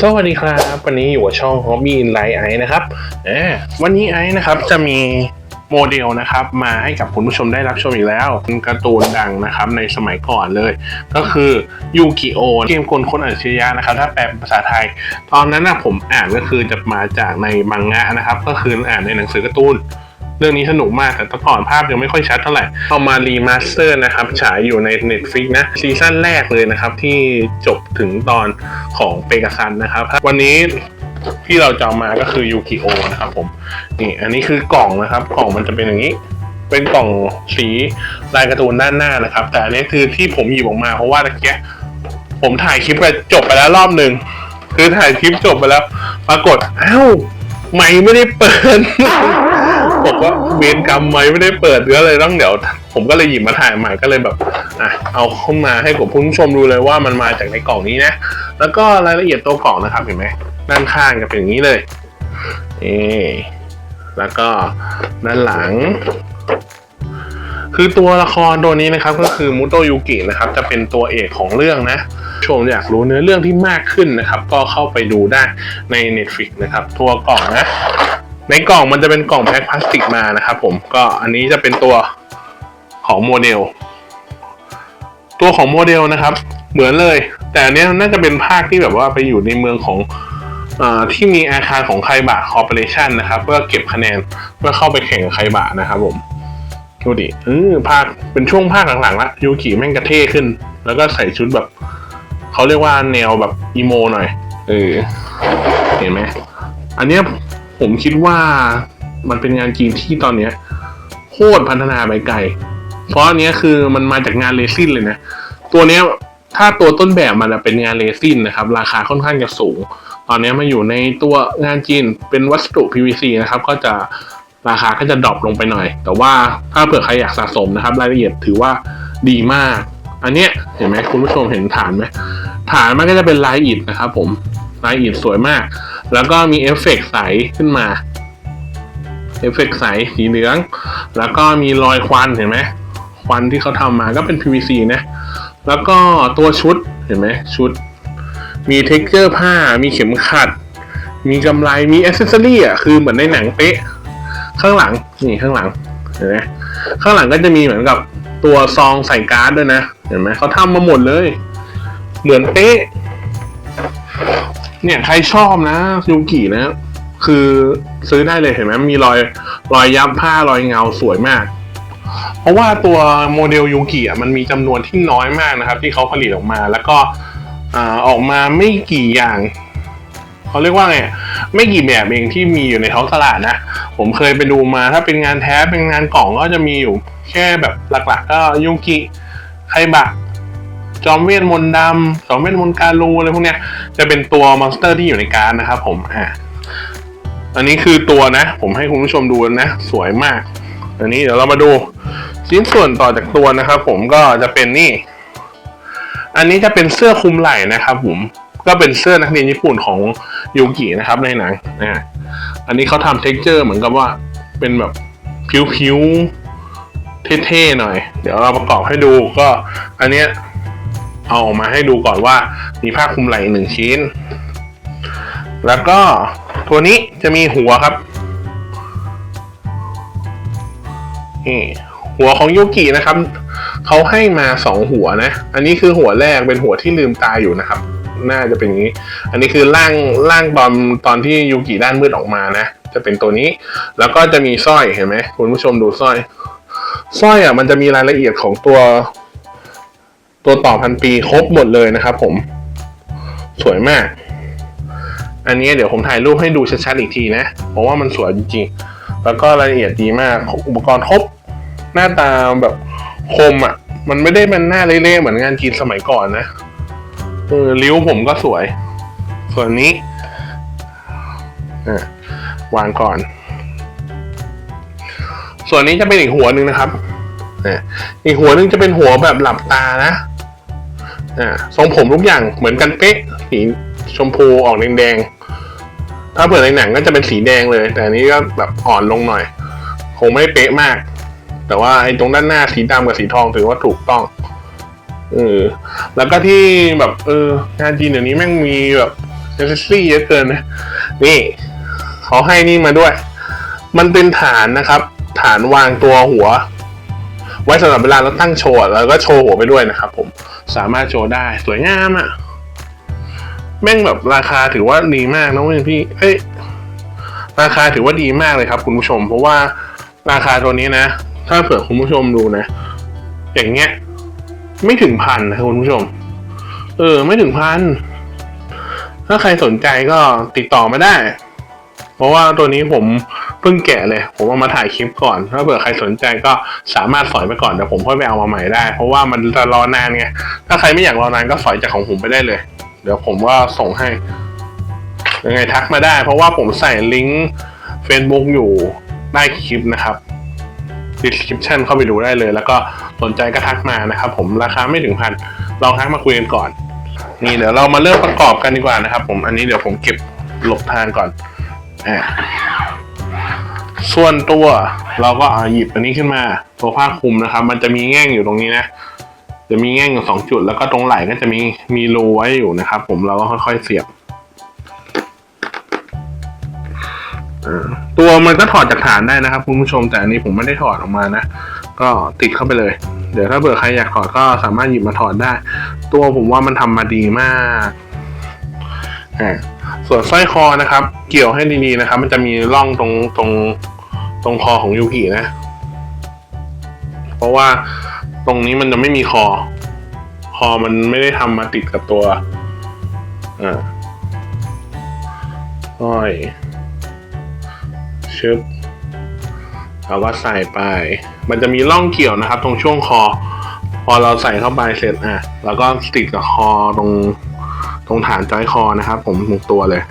สวัสดีครับ วันนี้อยู่กับช่อง Hobby in Light ไอนะครับอ่าวันนี้ไอนะครับจะมีโมเดลนะครับมาให้กับคุณผู้ชมได้รับชมอีกแล้วเป็นการ์ตูนดังนะครับในสมัยก่อนเลย ก็คือยูกิโอเกมกลคนอัจฉริยะนะครับถ้าแปลเป็นภาษาไทย ตอนนั้นนะผมอ่านก็คือจะมาจากในมังงะนะครับ ก็คืออ่านในหนังสือการ์ตูน รื่องนี้สนุกมากแต่ตอนก่อนภาพยังไม่ค่อยชัดเท่าไหร่เอามารีมาสเตอร์นะครับฉายอยู่ใน Netflix นะซีซั่นแรกเลยนะครับ ที่จบถึงตอนของเปก a ซันนะครับ วันนี้ที่เราจะเอามาก็คือยูกิโอนะครับผมนี่อันนี้คือกล่องนะครับ กล่องมันจะเป็นอย่างนี้ เป็นกล่องสีลายการ์ตูนด้านหน้านะครับ แต่อันนี้คือที่ผมหยิบออกมาเพราะว่าตะเกียผมถ่ายคลิปไปจบไปแล้วรอบหนึ่งคือถ่ายคลิปจบไปแล้ว ปรากฏอ้าวไม่ไม่ได้เปิด บอกว่าเวรกรรมไหมไม่ได้เปิดก็เลยต้องเดี๋ยว ผมก็เลยหยิบมาถ่ายใหม่ก็เลยแบบอะเอาเข้ามาให้กับผู้ชมดูเลยว่ามันมาจากในกล่องนี้นะ แล้วก็รายละเอียดตัวกล่องนะครับเห็นไหมด้านข้างจะเป็นอย่างนี้เลยนี่แล้วก็ด้านหลัง คือตัวละครตัวนี้นะครับก็คือมุโตยุกินะครับ จะเป็นตัวเอกของเรื่องนะชมอยากรู้เนื้อเรื่องที่มากขึ้นนะครับ ก็เข้าไปดูได้ใน Netflix นะครับตัวกล่องนะ ในกล่องมันจะเป็นกล่องแพ็คพลาสติกมานะครับผมก็อันนี้จะเป็นตัวของโมเดล ตัวของโมเดลนะครับ เหมือนเลย แต่อันนี้น่าจะเป็นภาคที่แบบว่าไปอยู่ในเมืองของอที่มีอาคารของไคบะคอร์ปอเรชันนะครับ เพื่อเก็บคะแนนเพื่อเข้าไปแข่งกับไคบะนะครับผมดูดิเออภาคเป็นช่วงภาคหลังๆละยูกิแม่งกระเท่ขึ้น แล้วก็ใส่ชุดแบบเขาเรียกว่าแนวแบบอีโมหน่อยเออเห็นไหมอันเนี้ย ผมคิดว่ามันเป็นงานจีนที่ตอนเนี้ยโคตรพัฒนาไปไกล เพราะอันเนี้ยคือมันมาจากงานเรซินเลยนะ ตัวเนี้ยถ้าตัวต้นแบบมันเป็นงานเรซินนะครับ ราคาค่อนข้างจะสูง ตอนนี้มาอยู่ในตัวงานจีนเป็นวัสดุ PVC นะครับ ก็จะราคาก็จะดรอปลงไปหน่อย แต่ว่าถ้าเผื่อใครอยากสะสมนะครับ รายละเอียดถือว่าดีมาก อันเนี้ยเห็นไหมคุณผู้ชมเห็นฐานไหมฐานมันก็จะเป็นลายอิฐนะครับผม ลายอิฐสวยมาก แล้วก็มีเอฟเฟกต์ใสขึ้นมา เอฟเฟกต์ใสสีเหลือง แล้วก็มีรอยควันเห็นไหมควันที่เขาทำมาก็เป็น PVC นะ แล้วก็ตัวชุดเห็นไหมชุด มีเท็กเจอร์ผ้า มีเข็มขัด มีกำไรมีอ c เซสซอรี่อะ คือเหมือนในหนังเป๊ะ ข้างหลัง นี่ข้างหลัง เห็นไหมข้างหลังก็จะมีเหมือนกับตัวซองใส่การ์ดด้วยนะ เห็นไหมเขาทำมาหมดเลย เหมือนเป๊ะ เนี่ยใครชอบนะยูกินะ คือซื้อได้เลยเห็นไหมมีรอยรอยยับผ้ารอยเงาสวยมาก เพราะว่าตัวโมเดลยูกิอะมันมีจำนวนที่น้อยมากนะครับ ที่เขาผลิตออกมา แล้วก็อออกมาไม่กี่อย่างเขาเรียกว่าไงไม่กี่แบบเองที่มีอยู่ในท้องตลาดนะผมเคยไปดูมาถ้าเป็นงานแท้เป็นงานกล่องก็จะมีอยู่แค่แบบหลัก ๆ ก็ยูกิไคบะ จอมเวทมนต์ดำจอมเวทมนต์การูอะไรพวกเนี้ยจะเป็นตัวมอนสเตอร์ที่อยู่ในการดนะครับผมอ่าอันนี้คือตัวนะ ผมให้คุณผู้ชมดูนะ สวยมาก อันนี้เดี๋ยวเรามาดู ชิ้นส่วนต่อจากตัวนะครับ ผมก็จะเป็นนี่ อันนี้จะเป็นเสื้อคลุมไหล่นะครับผมก็เป็นเสื้อนักเรียนญี่ปุ่นของยูกินะครับในหนังอ่าอันนี้เขาทำเท็กเจอร์เหมือนกับว่าเป็นแบบผิวๆเท่ๆหน่อย เดี๋ยวเราประกอบให้ดูก็อันเนี้ย เอาออกมาให้ดูก่อนว่ามีผ้าคลุมไหล่หนึ่งชิ้น แล้วก็ตัวนี้จะมีหัวครับนี่หัวของยูกินะครับเขาให้มาสองหัวนะ อันนี้คือหัวแรกเป็นหัวที่ลืมตาอยู่นะครับ น่าจะเป็นอย่างนี้ อันนี้คือร่างร่างตอนตอนที่ยูกิด้านมืดออกมานะ จะเป็นตัวนี้ แล้วก็จะมีสร้อยเห็นไหมคุณผู้ชมดูสร้อยสร้อยอะมันจะมีรายละเอียดของตัว ตัวต่อพันปีครบหมดเลยนะครับผม สวยมาก อันนี้เดี๋ยวผมถ่ายรูปให้ดูชัดๆอีกทีนะ เพราะว่ามันสวยจริงๆ แล้วก็รายละเอียดดีมาก อุปกรณ์ครบ หน้าตาแบบคมอะ มันไม่ได้เป็นหน้าเละๆเหมือนงานจีนสมัยก่อนนะเออริ้วผมก็สวย ส่วนนี้วางก่อน ส่วนนี้จะเป็นอีกหัวหนึ่งนะครับอีกหัวหนึ่งจะเป็นหัวแบบหลับตานะ อ่าทรงผมทุกอย่างเหมือนกันเป๊ะสีชมพูออกแดงๆถ้าเปิดในหนังก็จะเป็นสีแดงเลย แต่อันนี้ก็แบบอ่อนลงหน่อย คงไม่เป๊ะมาก แต่ว่าไอ้ตรงด้านหน้าสีดำกับสีทองถือว่าถูกต้องเออแล้วก็ที่แบบ เอองานจีนเดี๋ยวนี้แม่งมีแบบเอเซซี่เยอะเกินนะนี่เขาให้นี่มาด้วย มันเป็นฐานนะครับ ฐานวางตัวหัว ไว้สำหรับเวลาเราตั้งโชว์แล้วก็โชว์หัวไปด้วยนะครับผมสามารถโชว์ได้สวยงามอะ่ะแม่งแบบราคาถือว่าดีมากนะเว้ยพี่เอ้ยราคาถือว่าดีมากเลยครับ คุณผู้ชม เพราะว่าราคาตัวนี้นะ ถ้าเผื่อคุณผู้ชมดูนะ อย่างเงี้ย ไม่ถึงพันนะคุณผู้ชม เออ ไม่ถึงพันถ้าใครสนใจก็ติดต่อมาได้ เพราะว่าตัวนี้ผม เพิ่งแกะเลย ผมเอามาถ่ายคลิปก่อนถ้าเผื่อใครสนใจก็สามารถสอยไปก่อนเดี๋ยวผมค่อยไปเอามาใหม่ได้ เพราะว่ามันจะรอนานไงถ้าใครไม่อยากรอนานก็สอยจากของผมไปได้เลย เดี๋ยวผมว่าส่งให้ยังไงทักมาได้ เพราะว่าผมใส่ลิงก์ Facebook อยู่ใต้คลิปนะครับ description เข้าไปดูได้เลย แล้วก็สนใจก็ทักมานะครับ ผมราคาไม่ถึงพันลองทักมาคุยกันก่อน นี่เดี๋ยวเรามาเริ่มประกอบกันดีกว่านะครับ ผมอันนี้เดี๋ยวผมเก็บหลบทานก่อนอ่า ส่วนตัวเราก็เอาหยิบอันนี้ขึ้นมา ตัวผ้าคลุมนะครับ มันจะมีแง่งอยู่ตรงนี้นะ จะมีแง่งอยู่สองจุด แล้วก็ตรงไหล่ก็จะมีมีรูไว้อยู่นะครับ ผมเราก็ค่อย ๆ เสียบตัวมันก็ถอดจากฐานได้นะครับคุณผู้ชมแต่อันนี้ผมไม่ได้ถอดออกมานะ ก็ติดเข้าไปเลย เดี๋ยวถ้าเบื่อใครอยากถอดก็สามารถหยิบมาถอดได้ ตัวผมว่ามันทำมาดีมากอ่าส่วนสร้อยคอนะครับ เกี่ยวให้ดีๆนะครับ มันจะมีร่องตรงตรง ตรงคอของยูกินะ เพราะว่าตรงนี้มันจะไม่มีคอ คอมันไม่ได้ทำมาติดกับตัว อ่าอ้อยชึบเราก็ใส่ไป มันจะมีร่องเกี่ยวนะครับ ตรงช่วงคอ พอเราใส่เข้าไปเสร็จอะ แล้วก็ติดกับคอตรงตรงฐานจอยคอนะครับ ผมทุกตัวเลย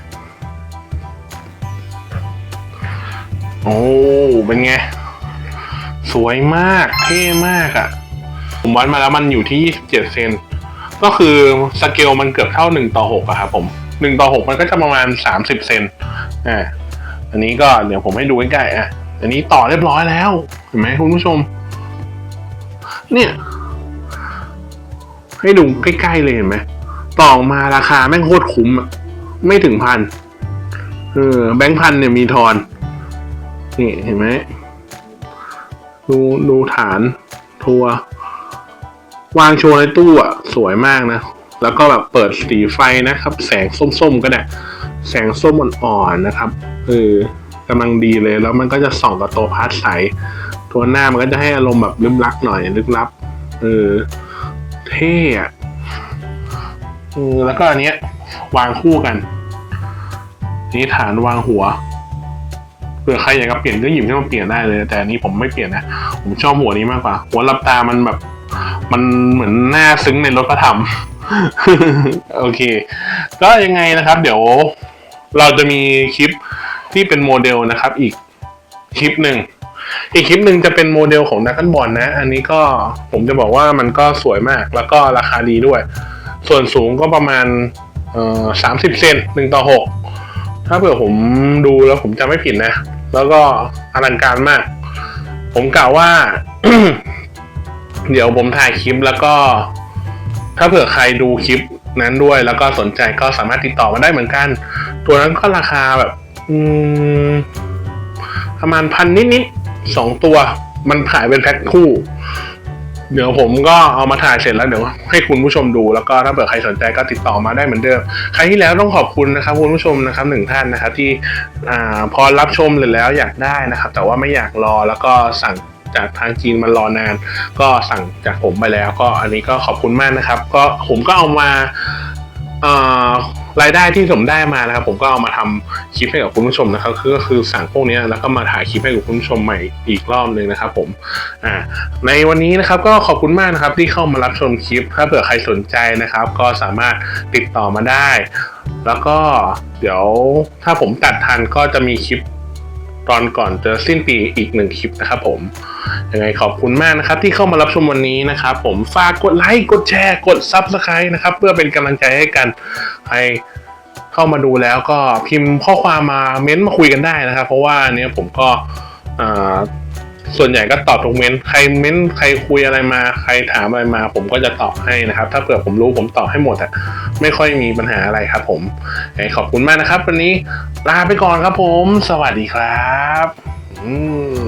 โอ้เป็นไง สวยมากเท่มากอะ่ะ ผมวัดมาแล้วมันอยู่ที่ 27 เซนก็คือสเกลมันเกือบเท่า 1 ต่อ6อะครับผม1ต่อ6มันก็จะประมาณ 30 เซนอ่าอันนี้ก็เดี๋ยวผมให้ดูใกล้ๆอะอันนี้ต่อเรียบร้อยแล้ว เห็นไหมคุณผู้ชม เนี่ย ให้ดูใกล้ๆเลยเห็นไหมต่อมาราคาแม่งโคตรคุ้มอะไม่ถึงพันเออแบงค์พันเนี่ยมีทอน นี่เห็นไหม ดูดูฐานทัวร์วางโชว์ในตู้อะ สวยมากนะ แล้วก็แบบเปิดสีไฟนะครับ แสงส้มๆก็ได้ แสงส้มอ่อนๆนะครับเออกำลังดีเลย แล้วมันก็จะส่องกับตัวพาร์ทใส ตัวหน้ามันก็จะให้อารมณ์แบบลึกลับหน่อยลึกลับ เออ เท่อะเออแล้วก็อันเนี้ย วางคู่กัน นี่ฐานวางหัว เผื่อใครอยากจะเปลี่ยนก็หยิบขึ้นมาเปลี่ยนได้เลย แต่อันนี้ผมไม่เปลี่ยนนะ ผมชอบหัวนี้มากกว่า หัวลับตามันแบบ มันเหมือนหน้าซึ้งในรถพระธรรม โอเค ก็ยังไงนะครับ เดี๋ยวเราจะมีคลิปที่เป็นโมเดลนะครับ อีกคลิปหนึ่งอีกคลิปหนึ่งจะเป็นโมเดลของนักกันบอลนะ อันนี้ก็ผมจะบอกว่ามันก็สวยมากแล้วก็ราคาดีด้วย ส่วนสูงก็ประมาณสามสิบเซนหนึ่งต่อหกถ้าเผื่อผมดูแล้วผมจำไม่ผิดนะ แล้วก็อลังการมาก ผมกล่าวว่า เดี๋ยวผมถ่ายคลิปแล้วก็ ถ้าเผื่อใครดูคลิปนั้นด้วย แล้วก็สนใจก็สามารถติดต่อมาได้เหมือนกัน ตัวนั้นก็ราคาแบบ อืม ประมาณพันนิดๆสองตัว มันขายเป็นแพ็คคู่ เดี๋ยวผมก็เอามาถ่ายเสร็จแล้วเดี๋ยวให้คุณผู้ชมดูแล้วก็ถ้าเผื่อใครสนใจก็ติดต่อมาได้เหมือนเดิมครั้งที่แล้วต้องขอบคุณนะครับคุณผู้ชมนะครับหนึ่งท่านนะครับที่อ่าพอรับชมเลยแล้วอยากได้นะครับ แต่ว่าไม่อยากรอแล้วก็สั่งจากทางจีนมันรอนาน ก็สั่งจากผมไปแล้ว ก็อันนี้ก็ขอบคุณมากนะครับ ก็ผมก็เอามาอ่อ รายได้ที่ผมได้มานะครับ ผมก็เอามาทำคลิปให้กับคุณผู้ชมนะครับคือก็คือสั่งพวกนี้แล้วก็มาถ่ายคลิปให้กับคุณผู้ชมใหม่อีกรอบหนึ่งนะครับ ผมอ่าในวันนี้นะครับก็ขอบคุณมากนะครับที่เข้ามารับชมคลิป ถ้าเผื่อใครสนใจนะครับ ก็สามารถติดต่อมาได้ แล้วก็เดี๋ยวถ้าผมตัดทันก็จะมีคลิป ตอนก่อนจะสิ้นปีอีกหนึ่งคลิปนะครับผมยังไงขอบคุณมากนะครับ ที่เข้ามารับชมวันนี้นะครับผมฝากกดไลค์กดแชร์กด Subscribe นะครับ เพื่อเป็นกำลังใจให้กันใครเข้ามาดูแล้วก็พิมพ์ข้อความมาเม้นต์มาคุยกันได้นะครับ เพราะว่าเนี้ยผมก็อ่า ส่วนใหญ่ก็ตอบตรงเม้นใครเม้นใครคุยอะไรมา ใครถามอะไรมา ผมก็จะตอบให้นะครับ ถ้าเผื่อผมรู้ผมตอบให้หมดอะไม่ค่อยมีปัญหาอะไรครับ ผมขอบคุณมากนะครับ วันนี้ลาไปก่อนครับผม สวัสดีครับ อืม